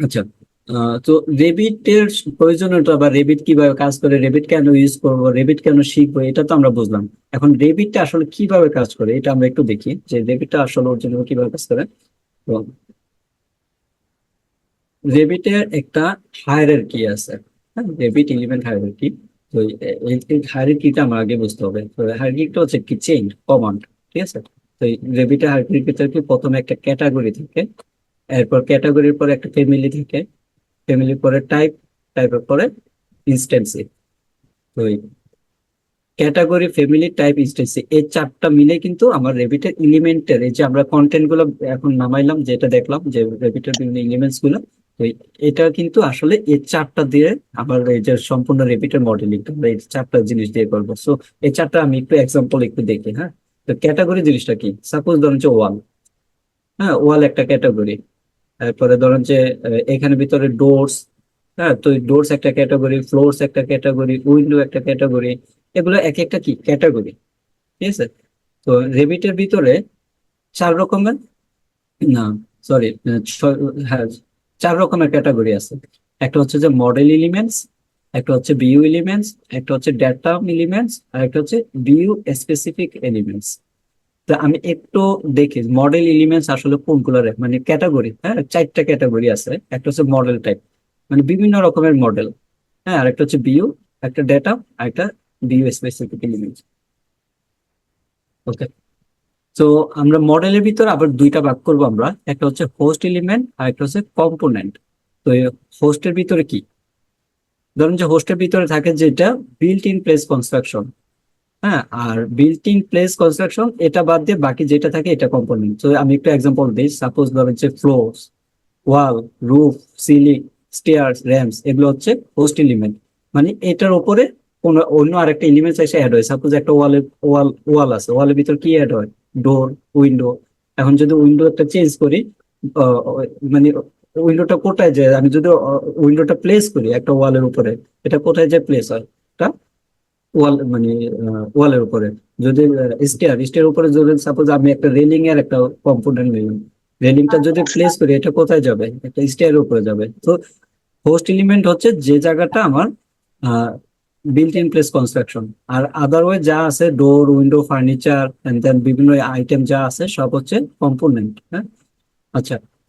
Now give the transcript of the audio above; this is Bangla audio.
আচ্ছা তো রেবিটের প্রয়োজনীয়তা বা রেবিট কীভাবে কাজ করে, রেবিট কেন ইউজ করব, রেবিট কেন শিখব, এটা তো আমরা বুঝলাম। এখন রেবিটটা আসলে কীভাবে কাজ করে, এটা আমরা একটু দেখি যে রেবিটটা আসলে ওর জন্য কীভাবে কাজ করে। রেবিটের একটা হায়ারার্কি আছে হ্যাঁ রেবিট এলিমেন্ট হায়ারার্কি তো এই হায়ারার্কিটা আমরা আগে বুঝতে হবে। তো হায়ারার্কিটা হচ্ছে কি চেইন কমান্ড ঠিক আছে? তো রেবিটের কি প্রথমে একটা ক্যাটাগরি থাকে এরপর ক্যাটাগরির পরে একটা ফ্যামিলি থাকে। ফ্যামিলির পরে টাইপ টাইপের পরে ইনস্ট্যান্সি তো ক্যাটাগরি ফ্যামিলি টাইপ ইনস্ট্যান্সি এই চারটা মিলে কিন্তু আমার রেবিটের এলিমেন্টের এই যে আমরা কন্টেন্টগুলো এখন নামাইলাম, যেটা দেখলাম, যে রেবিটের বিভিন্ন এলিমেন্টসগুলো এটা কিন্তু আসলে এই চারটা দিয়ে আমার এই যে সম্পূর্ণ রেবিটের মডেলিং আমরা এই চারটা জিনিস দিয়ে করব। সো এই চারটা আমি একটু এক্সাম্পল একটু দেখি হ্যাঁ? তো ক্যাটাগরি জিনিসটা কি? সাপোজ ধরেন যে ওয়াল হ্যাঁ ওয়াল একটা ক্যাটাগরি তারপরে ধরেন যে এখানে ভিতরে ডোরস হ্যাঁ তো ডোরস একটা ক্যাটাগরি ফ্লোরস একটা ক্যাটাগরি উইন্ডো একটা ক্যাটাগরি এগুলো এক একটা কি? ক্যাটাগরি ঠিক আছে? তো রেবিটের ভিতরে চার রকমের, না সরি হ্যাঁ চার রকমের ক্যাটাগরি আছে। একটা হচ্ছে যে মডেল এলিমেন্টস একটা হচ্ছে বিউ এলিমেন্টস একটা হচ্ছে ডেটা এলিমেন্টস আর একটা হচ্ছে বিউ স্পেসিফিক এলিমেন্টস তা আমি একটু দেখি মডেল এলিমেন্টস আসলে কোনগুলো মানে ক্যাটাগরি হ্যাঁ? চারটা ক্যাটাগরি আছে, একটা হচ্ছে মডেল টাইপ মানে বিভিন্ন রকমের মডেল হ্যাঁ? আর একটা হচ্ছে বিউ একটা ডেটা আর একটা বিউ স্পেসিফিক এলিমেন্টস ওকে তো আমরা মডেলের ভিতর আবার দুইটা ভাগ করব আমরা, একটা হচ্ছে হোস্ট এলিমেন্ট আর একটা হচ্ছে কম্পোনেন্ট তো হোস্টের ভিতরে কি? ধরুন যে হোস্টের ভিতরে থাকে যেটা বিল্ট ইন প্লেস কনস্ট্রাকশন হ্যাঁ আর ইন প্লেস কনস্ট্রাকশন এটা বাদ দিয়ে বাকি যেটা থাকে এটা কম্পোনেন্ট তো আমি একটু এক্সাম্পল দিই। সাপোজ ধরেন যে floors wall roof ceiling stairs ramps এগুলো হচ্ছে হোস্ট এলিমেন্ট মানে এটার উপরে কোনো অন্য আরেকটা এলিমেন্টস এসে অ্যাড হয়। সাপোজ একটা ওয়ালের ওয়াল ওয়াল আছে। ওয়ালের ভিতর কি অ্যাড হয়? ডোর উইন্ডো এখন যদি উইন্ডো একটা চেঞ্জ করি মানে উইন্ডোটা কোথায় যায়? আমি যদি উইন্ডোটা প্লেস করি একটা ওয়ালের উপরে, এটা কোথায় যায়? প্লেস হয়। এটা ওয়াল মানে ওয়ালের উপরে। যদি স্টেয়ার স্টেয়ার উপরে যদি সাপোজ আমি একটা রেলিং এর একটা কম্পোনেন্ট নিলাম রেলিংটা যদি প্লেস করি এটা কোথায় যাবে? একটা স্টেয়ারের উপরে যাবে। তো হোস্ট এলিমেন্ট হচ্ছে যে জায়গাটা আমার বিল্ট ইন প্লেস কনস্ট্রাকশন আর আদারওয়াইজ যা আছে door window furniture and then বিভিন্ন আইটেম যা আছে সব হচ্ছে কম্পোনেন্ট হ্যাঁ? আচ্ছা।